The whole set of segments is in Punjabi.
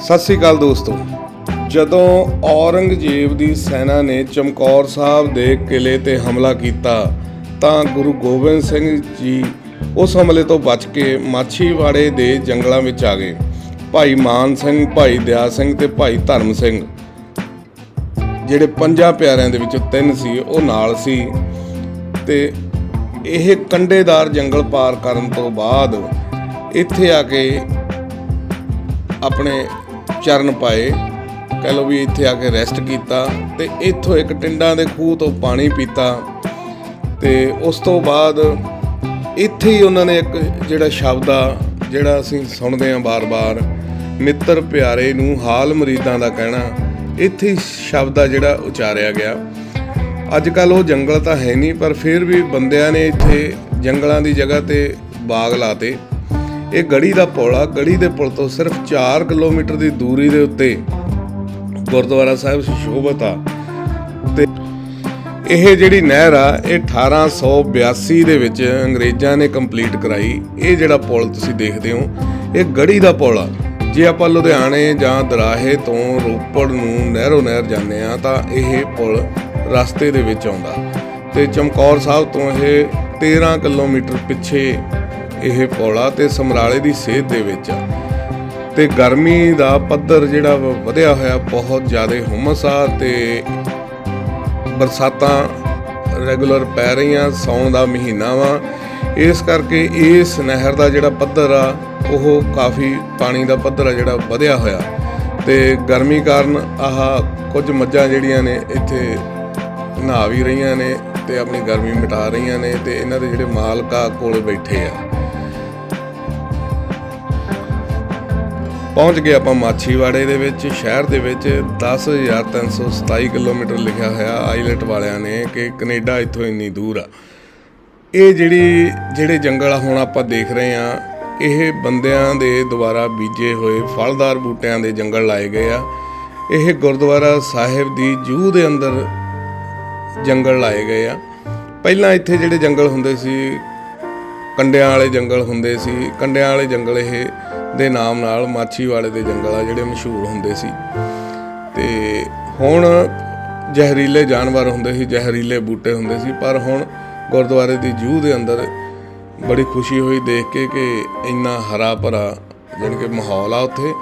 ਸਤਿ ਸ੍ਰੀ ਅਕਾਲ ਦੋਸਤੋ। ਜਦੋਂ ਔਰੰਗਜ਼ੇਬ ਦੀ ਸੈਨਾ ਨੇ ਚਮਕੌਰ ਸਾਹਿਬ ਦੇ ਕਿਲੇ ਤੇ ਹਮਲਾ ਕੀਤਾ, ਤਾਂ ਗੁਰੂ ਗੋਬਿੰਦ ਸਿੰਘ ਜੀ ਉਸ ਹਮਲੇ ਤੋਂ ਬਚ ਕੇ ਮਾਛੀਵਾੜੇ ਦੇ ਜੰਗਲਾਂ ਵਿੱਚ ਆ ਗਏ। ਭਾਈ ਮਾਨ ਸਿੰਘ, ਭਾਈ ਦਿਆ ਸਿੰਘ ਤੇ ਭਾਈ ਧਰਮ ਸਿੰਘ, ਜਿਹੜੇ ਪੰਜਾਂ ਪਿਆਰਿਆਂ ਦੇ ਵਿੱਚੋਂ ਤਿੰਨ ਸੀ, ਉਹ ਨਾਲ ਸੀ ਤੇ ਇਹ ਕੰਡੇਦਾਰ ਜੰਗਲ ਪਾਰ ਕਰਨ ਤੋਂ ਬਾਅਦ ਇੱਥੇ ਆ ਕੇ ਆਪਣੇ ਚਰਨ ਪਾਏ। ਕਹਿ ਲਓ ਵੀ ਇੱਥੇ ਆ ਕੇ ਰੈਸਟ ਕੀਤਾ ਤੇ ਇੱਥੋਂ ਇੱਕ ਟਿੰਡਾਂ ਦੇ ਖੂਹ ਤੋਂ ਪਾਣੀ ਪੀਤਾ ਤੇ ਉਸ ਤੋਂ ਬਾਅਦ ਇੱਥੇ ਹੀ ਉਹਨਾਂ ਨੇ ਇੱਕ ਜਿਹੜਾ ਸ਼ਬਦ ਆ, ਜਿਹੜਾ ਅਸੀਂ ਸੁਣਦੇ ਆਂ ਬਾਰ-ਬਾਰ, ਮਿੱਤਰ ਪਿਆਰੇ ਨੂੰ ਹਾਲ ਮਰੀਦਾਂ ਦਾ ਕਹਿਣਾ, ਇੱਥੇ ਸ਼ਬਦ ਆ ਜਿਹੜਾ ਉਚਾਰਿਆ ਗਿਆ। ਅੱਜ ਕੱਲ ਉਹ ਜੰਗਲ ਤਾਂ ਹੈ ਨਹੀਂ, ਪਰ ਫਿਰ ਵੀ ਬੰਦਿਆਂ ਨੇ ਇੱਥੇ ਜੰਗਲਾਂ ਦੀ ਜਗ੍ਹਾ ਤੇ ਬਾਗ ਲਾਤੇ। ਇਹ ਗੜੀ ਦਾ ਪੁਲ ਆ ਗੜੀ ਦੇ ਪੁਲ ਤੋਂ ਸਿਰਫ 4 ਕਿਲੋਮੀਟਰ ਦੀ ਦੂਰੀ ਦੇ ਉੱਤੇ ਗੁਰਦੁਆਰਾ ਸਾਹਿਬ ਸ਼ੋਭਤ ਆ। ਇਹ ਜਿਹੜੀ ਨਹਿਰ ਆ, ਇਹ 1882 ਦੇ ਵਿੱਚ ਅੰਗਰੇਜ਼ਾਂ ਨੇ ਕੰਪਲੀਟ ਕਰਾਈ। ਇਹ ਜਿਹੜਾ ਪੁਲ ਤੁਸੀਂ ਦੇਖਦੇ ਹੋ, ਇਹ ਗੜੀ ਦਾ ਪੁਲ ਆ। ਜੇ ਆਪਾਂ ਲੁਧਿਆਣੇ ਜਾਂ ਦਰਾਹੇ ਤੋਂ ਰੋਪੜ ਨੂੰ ਨਹਿਰੋ ਨਹਿਰ ਜਾਂਦੇ ਆ ਤਾਂ ਇਹ ਪੁਲ ਰਸਤੇ ਦੇ ਵਿੱਚ ਆਉਂਦਾ। ਤੇ ਚਮਕੌਰ ਸਾਹਿਬ ਤੋਂ ਇਹ 13 ਕਿਲੋਮੀਟਰ ਪਿੱਛੇ ਇਹ ਪੁਲ ਆ ਤੇ ਸਮਰਾਲੇ ਦੀ ਸੇਧ ਦੇ ਵਿੱਚ ਆ। ਤੇ ਗਰਮੀ ਦਾ ਪੱਧਰ ਜਿਹੜਾ ਵਾ, ਵਧਿਆ ਹੋਇਆ ਬਹੁਤ ਜ਼ਿਆਦਾ ਹੁਮਸ ਆ ਤੇ ਬਰਸਾਤਾਂ ਰੈਗੂਲਰ ਪੈ ਰਹੀਆਂ, ਸੌਣ ਦਾ ਮਹੀਨਾ ਵਾ। ਇਸ ਕਰਕੇ ਇਸ ਨਹਿਰ ਦਾ ਜਿਹੜਾ ਪੱਧਰ ਆ, ਉਹ ਕਾਫੀ ਪਾਣੀ ਦਾ ਪੱਧਰ ਆ ਜਿਹੜਾ ਵਧਿਆ ਹੋਇਆ। ਤੇ ਗਰਮੀ ਕਾਰਨ ਆਹ ਕੁਝ ਮੱਝਾਂ ਜਿਹੜੀਆਂ ਨੇ, ਇੱਥੇ ਨਹਾ ਵੀ ਰਹੀਆਂ ਨੇ ਤੇ ਆਪਣੀ ਗਰਮੀ ਮਿਟਾ ਰਹੀਆਂ ਨੇ ਤੇ ਇਹਨਾਂ ਦੇ ਜਿਹੜੇ ਮਾਲਕਾ ਕੋਲ ਬੈਠੇ ਆ। ਪਹੁੰਚ ਗਏ ਆਪਾਂ ਮਾਛੀਵਾੜੇ ਦੇ ਵਿੱਚ, ਸ਼ਹਿਰ ਦੇ ਵਿੱਚ। 10327 ਕਿਲੋਮੀਟਰ ਲਿਖਿਆ ਹੋਇਆ ਆਈਲੈਟ ਵਾਲਿਆਂ ਨੇ ਕਿ ਕੈਨੇਡਾ ਇੱਥੋਂ ਇੰਨੀ ਦੂਰ ਆ। ਇਹ ਜਿਹੜੀ, ਜਿਹੜੇ ਜੰਗਲ ਆ, ਹੁਣ ਆਪਾਂ ਦੇਖ ਰਹੇ ਆ ਇਹ ਬੰਦਿਆਂ ਦੇ ਦੁਆਰਾ ਬੀਜੇ ਹੋਏ ਫਲਦਾਰ ਬੂਟਿਆਂ ਦੇ ਜੰਗਲ ਲਾਏ ਗਏ ਆ। ਇਹ ਗੁਰਦੁਆਰਾ ਸਾਹਿਬ ਦੀ ਜੂ ਦੇ ਅੰਦਰ ਜੰਗਲ ਲਾਏ ਗਏ ਆ। ਪਹਿਲਾਂ ਇੱਥੇ ਜਿਹੜੇ ਜੰਗਲ ਹੁੰਦੇ ਸੀ, ਕੰਡਿਆਂ ਵਾਲੇ ਜੰਗਲ ਹੁੰਦੇ ਸੀ, ਕੰਡਿਆਂ ਵਾਲੇ ਜੰਗਲ ਇਹ ਦੇ ਨਾਮ ਨਾਲ ਮਾਛੀ ਵਾਲੇ ਦੇ ਜੰਗਲ ਆ ਜਿਹੜੇ ਮਸ਼ਹੂਰ ਹੁੰਦੇ ਸੀ। ਤੇ ਹੁਣ ਜ਼ਹਿਰੀਲੇ ਜਾਨਵਰ ਹੁੰਦੇ ਸੀ, ਜ਼ਹਿਰੀਲੇ ਬੂਟੇ ਹੁੰਦੇ ਸੀ, ਪਰ ਹੁਣ ਗੁਰਦੁਆਰੇ ਦੀ ਜੂ ਦੇ ਅੰਦਰ ਬੜੀ ਖੁਸ਼ੀ ਹੋਈ ਦੇਖ ਕੇ ਕਿ ਇੰਨਾ ਹਰਾ ਭਰਾ ਜਾਣੀ ਕਿ ਮਾਹੌਲ ਆ ਉੱਥੇ।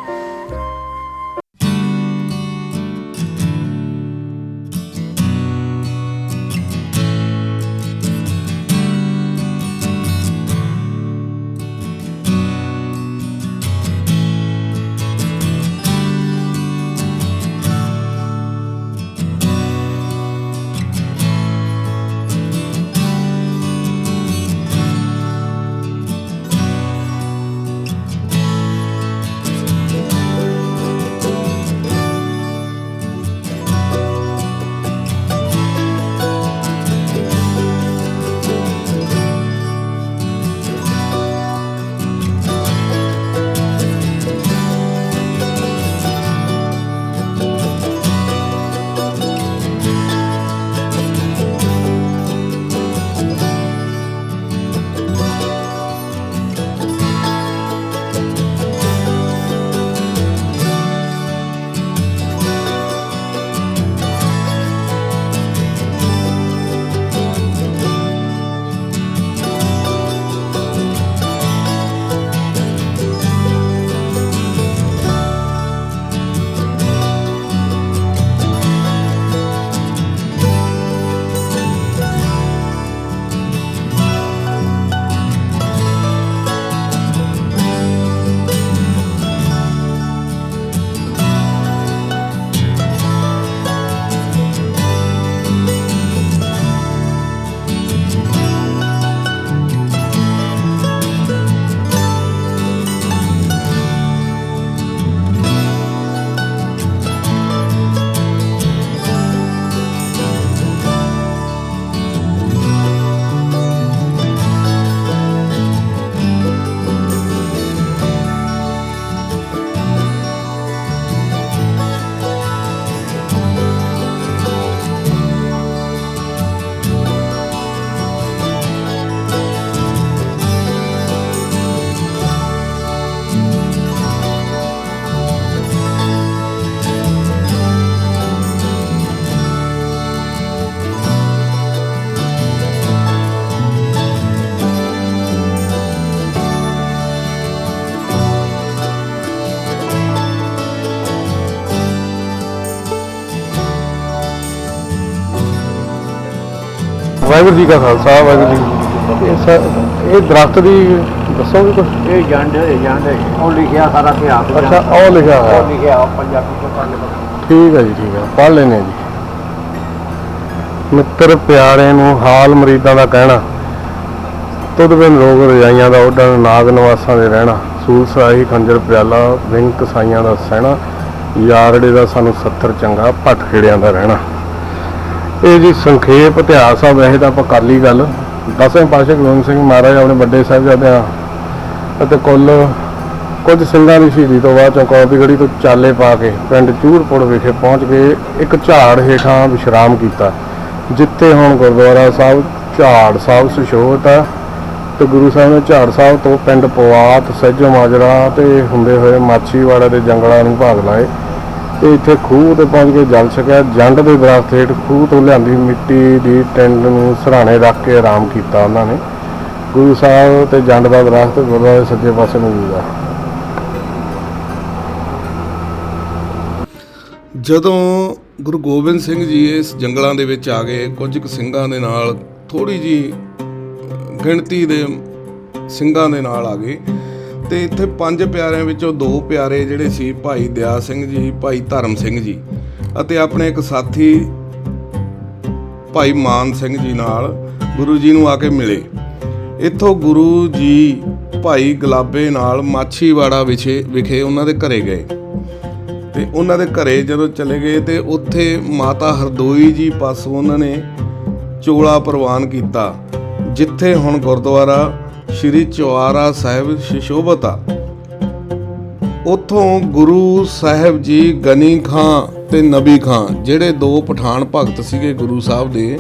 ਵਾਹਿਗੁਰੂ ਜੀ ਕਾ ਖਾਲਸਾ ਵਾਹਿਗੁਰੂ ਜੀ ਕੀ ਫਤਿਹ। ਇਹ ਸ- ਇਹ ਦਰਖਤ ਦੀ ਦੱਸੋਗੇ ਕੁਝ ਇਹ ਜਾਂਦੇ ਜਾਂਦੇ ਉਹ ਲਿਖਿਆ ਸਾਰਾ ਇਤਿਹਾਸ ਅੱਛਾ ਉਹ ਲਿਖਿਆ ਉਹ ਹੋਇਆ ਲਿਖਿਆ ਉਹ ਪੰਜਾਬੀ ਚ ਪੜ੍ਹ ਲਓ। ਠੀਕ ਹੈ ਜੀ ਠੀਕ ਹੈ। ਪੜ੍ਹ ਲੈਨੇ ਜੀ। ਮਿੱਤਰ ਪਿਆਰੇ ਨੂੰ ਹਾਲ ਮਰੀਦਾਂ ਦਾ ਕਹਿਣਾ। ਤੁਧ ਬਿਨ ਰੋਗ ਰਜਾਈਆਂ ਦਾ ਉੱਡਣ ਨਾਗ ਨਵਾਸਾਂ ਦੇ ਰਹਿਣਾ। ਸੂਲ ਸਰਾਹੀ ਖੰਜਰ ਪਿਆਲਾ ਵਿੰਗ ਕਸਾਈਆਂ ਦਾ ਸਹਿਣਾ। ਯਾਰੜੇ ਦਾ ਸਾਨੂੰ ਸੱਤਰ ਚੰਗਾ ਭੱਟ ਖੇੜਿਆਂ ਦਾ ਰਹਿਣਾ। ਇਹ ਜੀ ਸੰਖੇਪ ਇਤਿਹਾਸ ਆ, ਵੈਸੇ ਤਾਂ ਆਪਾਂ ਕਰ ਲਈ ਗੱਲ। ਦਸਵੇਂ ਪਾਤਸ਼ਾਹ ਗੋਬਿੰਦ ਸਿੰਘ ਮਹਾਰਾਜ ਆਪਣੇ ਵੱਡੇ ਸਾਹਿਬਜ਼ਾਦਿਆਂ ਅਤੇ ਕੁੱਲ ਕੁਝ ਸਿੰਘਾਂ ਦੀ ਸ਼ਹੀਦੀ ਤੋਂ ਬਾਅਦ ਚੌਂਕੌਰ ਦੀ ਗੜੀ ਤੋਂ ਚਾਲੇ ਪਾ ਕੇ ਪਿੰਡ ਚੂਰਪੁਰ ਵਿਖੇ ਪਹੁੰਚ ਕੇ ਇੱਕ ਝਾੜ ਹੇਠਾਂ ਵਿਸ਼ਰਾਮ ਕੀਤਾ, ਜਿੱਥੇ ਹੁਣ ਗੁਰਦੁਆਰਾ ਸਾਹਿਬ, ਝਾੜ ਸਾਹਿਬ ਸੁਸ਼ੋਭਿਤ ਹੈ ਤੇ ਗੁਰੂ ਸਾਹਿਬ ਨੇ ਝਾੜ ਸਾਹਿਬ ਤੋਂ ਪਿੰਡ ਪਵਾਤ ਸਹਿਜੋ ਮਾਜਰਾ ਤੇ ਹੁੰਦੇ ਹੋਏ ਮਾਛੀਵਾੜਾ ਦੇ ਜੰਗਲਾਂ ਨੂੰ ਭਾਗ ਲਾਏ। ਤੇ ਇੱਥੇ ਖੂਹ ਤੇ ਪਹੁੰਚ ਕੇ ਜਲ ਛਕਿਆ। ਜੰਡ ਦੇ ਦਰਖਤ ਹੇਠ ਖੂਹ ਤੋਂ ਲਿਆਂਦੀ ਮਿੱਟੀ ਦੀ ਟੈਂਡ ਨੂੰ ਸਰਾਣੇ ਰੱਖ ਕੇ ਆਰਾਮ ਕੀਤਾ ਉਹਨਾਂ ਨੇ। ਗੁਰੂ ਸਾਹਿਬ ਤੇ ਜੰਡ ਦਾ ਦਰਖਤ ਗੁਰਦੁਆਰੇ ਸੱਜੇ ਪਾਸੇ ਮੌਜੂਦ ਹੈ ਜਦੋਂ ਗੁਰੂ ਗੋਬਿੰਦ ਸਿੰਘ ਜੀ ਇਸ ਜੰਗਲਾਂ ਦੇ ਵਿੱਚ ਆ ਗਏ, ਕੁਝ ਕੁ ਸਿੰਘਾਂ ਦੇ ਨਾਲ ਥੋੜੀ ਜੀ ਗਿਣਤੀ ਦੇ ਸਿੰਘਾਂ ਦੇ ਨਾਲ ਆ ਗਏ। ਤੇ ਇੱਥੇ ਪੰਜ ਪਿਆਰਿਆਂ ਵਿੱਚੋਂ ਦੋ ਪਿਆਰੇ ਜਿਹੜੇ ਸੀ ਭਾਈ ਦਿਆ ਸਿੰਘ ਜੀ, ਭਾਈ ਧਰਮ ਸਿੰਘ ਜੀ ਅਤੇ ਆਪਣੇ ਇੱਕ ਸਾਥੀ ਭਾਈ ਮਾਨ ਸਿੰਘ ਜੀ ਨਾਲ ਗੁਰੂ ਜੀ ਨੂੰ ਆ ਕੇ ਮਿਲੇ। ਇੱਥੋਂ ਗੁਰੂ ਜੀ ਭਾਈ ਗੁਲਾਬੇ ਨਾਲ ਮਾਛੀਵਾੜਾ ਵਿਖੇ ਵਿਖੇ ਉਹਨਾਂ ਦੇ ਘਰੇ ਗਏ। ਤੇ ਉਹਨਾਂ ਦੇ ਘਰੇ ਜਦੋਂ ਚਲੇ ਗਏ ਤੇ ਉੱਥੇ ਮਾਤਾ ਹਰਦੋਈ ਜੀ ਪਾਸੋਂ ਉਹਨਾਂ ਨੇ ਚੋਲਾ ਪ੍ਰਵਾਨ ਕੀਤਾ, ਜਿੱਥੇ ਹੁਣ ਗੁਰਦੁਆਰਾ ਸ਼੍ਰੀ ਚੁਆਰਾ ਸਾਹਿਬ ਸ਼ਿਸ਼ੋਭਤ। ਆ ਉੱਥੋਂ ਗੁਰੂ ਸਾਹਿਬ ਜੀ ਗਨੀ ਖਾਂ ਤੇ ਨਬੀ ਖਾਂ, ਜਿਹੜੇ ਦੋ ਪਠਾਨ ਭਗਤ ਸੀਗੇ ਗੁਰੂ ਸਾਹਿਬ ਦੇ,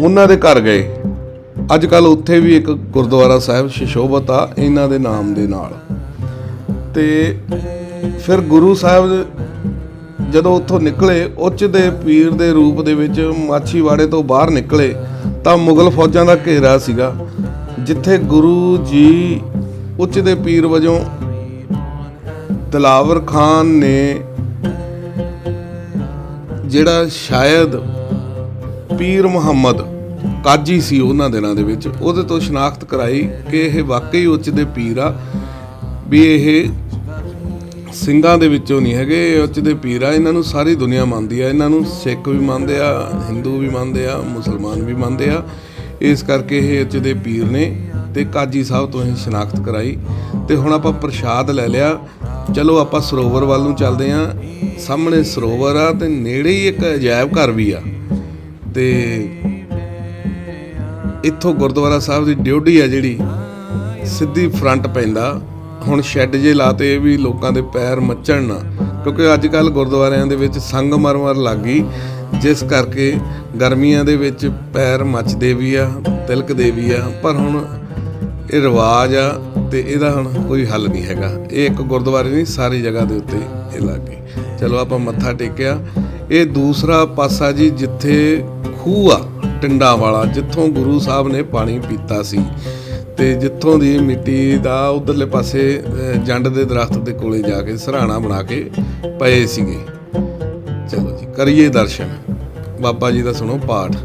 ਉਹਨਾਂ ਦੇ ਘਰ ਗਏ। ਅੱਜ ਕੱਲ ਉੱਥੇ ਵੀ ਇੱਕ ਗੁਰਦੁਆਰਾ ਸਾਹਿਬ ਸ਼ਿਸ਼ੋਭਤ ਆ ਇਹਨਾਂ ਦੇ ਨਾਮ ਦੇ ਨਾਲ। ਤੇ ਫਿਰ ਗੁਰੂ ਸਾਹਿਬ ਜਦੋਂ ਉੱਥੋਂ ਨਿਕਲੇ, ਉੱਚ ਦੇ ਪੀਰ ਦੇ ਰੂਪ ਦੇ ਵਿੱਚ ਮਾਛੀਵਾੜੇ ਤੋਂ ਬਾਹਰ ਨਿਕਲੇ, ਤਾਂ ਮੁਗਲ ਫੌਜਾਂ ਦਾ ਘੇਰਾ ਸੀਗਾ। ਜਿੱਥੇ ਗੁਰੂ ਜੀ ਉੱਚ ਦੇ ਪੀਰ ਵਜੋਂ ਦਲਾਵਰ ਖਾਨ ਨੇ ਜਿਹੜਾ ਸ਼ਾਇਦ ਪੀਰ ਮੁਹੰਮਦ ਕਾਜੀ ਸੀ ਉਹਨਾਂ ਦਿਨਾਂ ਦੇ ਵਿੱਚ, ਉਹਦੇ ਤੋਂ ਸ਼ਨਾਖਤ ਕਰਾਈ ਕਿ ਇਹ ਵਾਕਈ ਉੱਚ ਦੇ ਪੀਰ ਆ, ਵੀ ਇਹ ਸਿੰਘਾਂ ਦੇ ਵਿੱਚੋਂ ਨਹੀਂ ਹੈਗੇ, ਇਹ ਉੱਚ ਦੇ ਪੀਰ ਆ। ਇਹਨਾਂ ਨੂੰ ਸਾਰੀ ਦੁਨੀਆ ਮੰਨਦੀ ਆ। ਇਹਨਾਂ ਨੂੰ ਸਿੱਖ ਵੀ ਮੰਨਦੇ ਆ, ਹਿੰਦੂ ਵੀ ਮੰਨਦੇ ਆ, ਮੁਸਲਮਾਨ ਵੀ ਮੰਨਦੇ ਆ। ਇਸ ਕਰਕੇ ਇਹ ਉੱਚ ਦੇ ਪੀਰ ਨੇ ਤੇ ਕਾਜੀ ਸਾਹਿਬ ਤੋਂ ਇਹ ਸ਼ਨਾਖਤ ਕਰਾਈ। ਤੇ ਹੁਣ ਆਪਾਂ ਪ੍ਰਸ਼ਾਦ ਲੈ ਲਿਆ। ਚਲੋ ਆਪਾਂ ਸਰੋਵਰ ਵੱਲ ਨੂੰ ਚੱਲਦੇ ਆ ਸਾਹਮਣੇ ਸਰੋਵਰ ਆ ਤੇ ਨੇੜੇ ਹੀ ਇੱਕ ਅਜਾਇਬ ਘਰ ਵੀ ਆ। ਤੇ ਇੱਥੋਂ ਗੁਰਦੁਆਰਾ ਸਾਹਿਬ ਦੀ ਡਿਊਟੀ ਆ ਜਿਹੜੀ, ਸਿੱਧੀ ਫਰੰਟ ਪੈਂਦਾ। ਹੁਣ ਸ਼ੈੱਡ ਜੇ ਲਾਤੇ ਵੀ ਲੋਕਾਂ ਦੇ ਪੈਰ ਮੱਚਣ ਨਾ। ਕਿਉਂਕਿ ਅੱਜ ਕੱਲ ਗੁਰਦੁਆਰਿਆਂ ਦੇ ਵਿੱਚ ਸੰਗਮਰਮਰ ਲੱਗ ਗਈ। ਜਿਸ ਕਰਕੇ ਗਰਮੀਆਂ ਦੇ ਵਿੱਚ ਪੈਰ ਮੱਚਦੇ ਵੀ ਆ, ਤਿਲਕਦੇ ਵੀ ਆ, ਪਰ ਹੁਣ ਇਹ ਰਿਵਾਜ ਆ ਤੇ ਇਹਦਾ ਹੁਣ ਕੋਈ ਹੱਲ ਨਹੀਂ ਹੈਗਾ। ਇਹ ਇੱਕ ਗੁਰਦੁਆਰੇ ਨਹੀਂ, ਸਾਰੀ ਜਗ੍ਹਾ ਦੇ ਉੱਤੇ ਇਹ ਲੱਗ ਚਲੋ ਆਪਾਂ ਮੱਥਾ ਟੇਕਿਆ। ਇਹ ਦੂਸਰਾ ਪਾਸਾ ਜੀ ਜਿੱਥੇ ਖੂਹ ਆ, ਟਿੰਡਾ ਵਾਲਾ, ਜਿੱਥੋਂ ਗੁਰੂ ਸਾਹਿਬ ਨੇ ਪਾਣੀ ਪੀਤਾ ਸੀ ਤੇ ਜਿੱਥੋਂ ਦੀ ਮਿੱਟੀ ਦਾ ਉਧਰਲੇ ਪਾਸੇ ਜੰਡ ਦੇ ਦਰਖਤ ਦੇ ਕੋਲੇ ਜਾ ਕੇ, ਸਰਾਣਾ ਬਣਾ ਕੇ ਪਏ ਸੀਗੇ। ਚਲੋ ਜੀ ਕਰੀਏ ਦਰਸ਼ਨ। ਬਾਬਾ ਜੀ ਦਾ ਸੁਣੋ ਪਾਠ।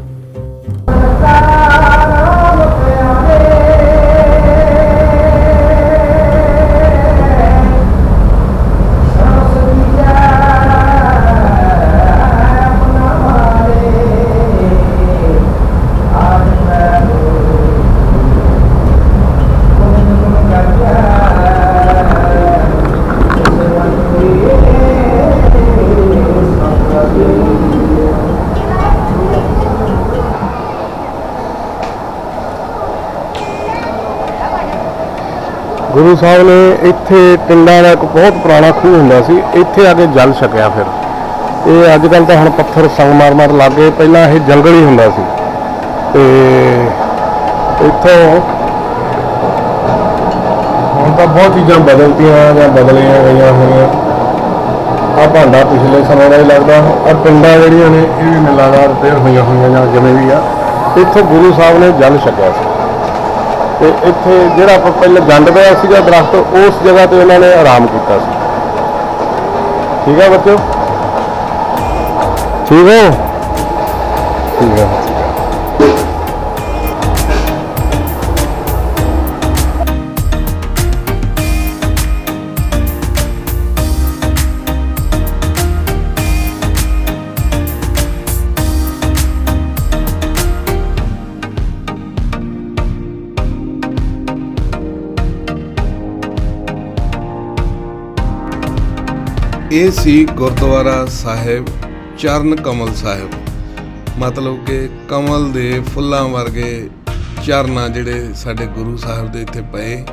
ਗੁਰੂ ਸਾਹਿਬ ਨੇ ਇੱਥੇ ਟਿੰਡਾ ਦਾ ਇੱਕ ਬਹੁਤ ਪੁਰਾਣਾ ਖੂਹ ਹੁੰਦਾ ਸੀ, ਇੱਥੇ ਆ ਕੇ ਜਲ ਛਕਿਆ ਫਿਰ। ਇਹ ਅੱਜ ਕੱਲ ਤਾਂ ਹੁਣ ਪੱਥਰ ਸੰਗਮਰਮਰ ਲੱਗੇ ਪਹਿਲਾਂ ਇਹ ਜੰਗਲ ਹੀ ਹੁੰਦਾ ਸੀ। ਤੇ ਇੱਥੋਂ ਹੁਣ ਤਾਂ ਬਹੁਤ ਚੀਜ਼ਾਂ ਬਦਲਤੀਆਂ ਜਾਂ ਬਦਲੀਆਂ ਗਈਆਂ ਹੋਈਆਂ। ਆ ਭਾਂਡਾ ਪਿਛਲੇ ਸਮੇਂ ਦਾ ਹੀ ਲੱਗਦਾ ਆ ਪਿੰਡਾਂ ਜਿਹੜੀਆਂ ਨੇ, ਇਹ ਵੀ ਮਿਲਾਦਾ ਰਿਪੇਅਰ ਹੋਈਆਂ ਹੋਈਆਂ ਜਾਂ ਜਿਵੇਂ ਵੀ ਆ। ਇੱਥੋਂ ਗੁਰੂ ਸਾਹਿਬ ਨੇ ਜਲ ਛਕਿਆ ਸੀ। ਤੇ ਇੱਥੇ ਜਿਹੜਾ ਆਪਾਂ ਪਹਿਲਾਂ ਜੰਡ ਪਿਆ ਸੀਗਾ ਦਰਖਤ, ਉਸ ਜਗ੍ਹਾ ਤੇ ਉਹਨਾਂ ਨੇ ਆਰਾਮ ਕੀਤਾ ਸੀ। ਠੀਕ ਹੈ ਬੱਚੋ ਠੀਕ ਹੈ ਠੀਕ ਹੈ। ਇਹ ਸੀ ਗੁਰਦੁਆਰਾ ਸਾਹਿਬ ਚਰਨ ਕਮਲ ਸਾਹਿਬ। ਮਤਲਬ ਕਿ ਕਮਲ ਦੇ ਫੁੱਲਾਂ ਵਰਗੇ ਚਰਨਾਂ ਜਿਹੜੇ ਸਾਡੇ ਗੁਰੂ ਸਾਹਿਬ ਦੇ ਇੱਥੇ ਪਏ।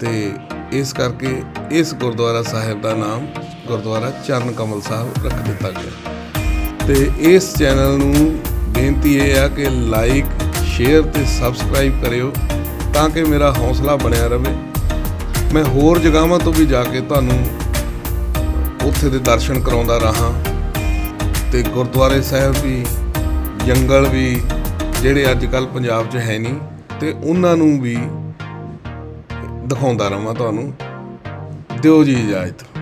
ਤੇ ਇਸ ਕਰਕੇ ਇਸ ਗੁਰਦੁਆਰਾ ਸਾਹਿਬ ਦਾ ਨਾਮ ਗੁਰਦੁਆਰਾ ਚਰਨ ਕਮਲ ਸਾਹਿਬ ਰੱਖ ਦਿੱਤਾ ਗਿਆ। ਤੇ ਇਸ ਚੈਨਲ ਨੂੰ ਬੇਨਤੀ ਇਹ ਆ ਕਿ ਲਾਈਕ, ਸ਼ੇਅਰ ਤੇ ਸਬਸਕ੍ਰਾਈਬ ਕਰਿਓ ਤਾਂ ਕਿ ਮੇਰਾ ਹੌਸਲਾ ਬਣਿਆ ਰਹੇ। ਮੈਂ ਹੋਰ ਜਗ੍ਹਾਵਾਂ ਤੋਂ ਵੀ ਜਾ ਕੇ ਤੁਹਾਨੂੰ ਉੱਥੇ ਦੇ ਦਰਸ਼ਨ ਕਰਾਉਂਦਾ ਰਹਾ ਤੇ ਗੁਰਦੁਆਰੇ ਸਾਹਿਬ ਵੀ, ਜੰਗਲ ਵੀ, ਜਿਹੜੇ ਅੱਜ ਕੱਲ ਪੰਜਾਬ 'ਚ ਹੈ ਨਹੀਂ, ਤੇ ਉਹਨਾਂ ਨੂੰ ਵੀ ਦਿਖਾਉਂਦਾ ਰਹਾਂ ਤੁਹਾਨੂੰ। ਦਿਓ ਜੀ ਇਜਾਜ਼ਤ।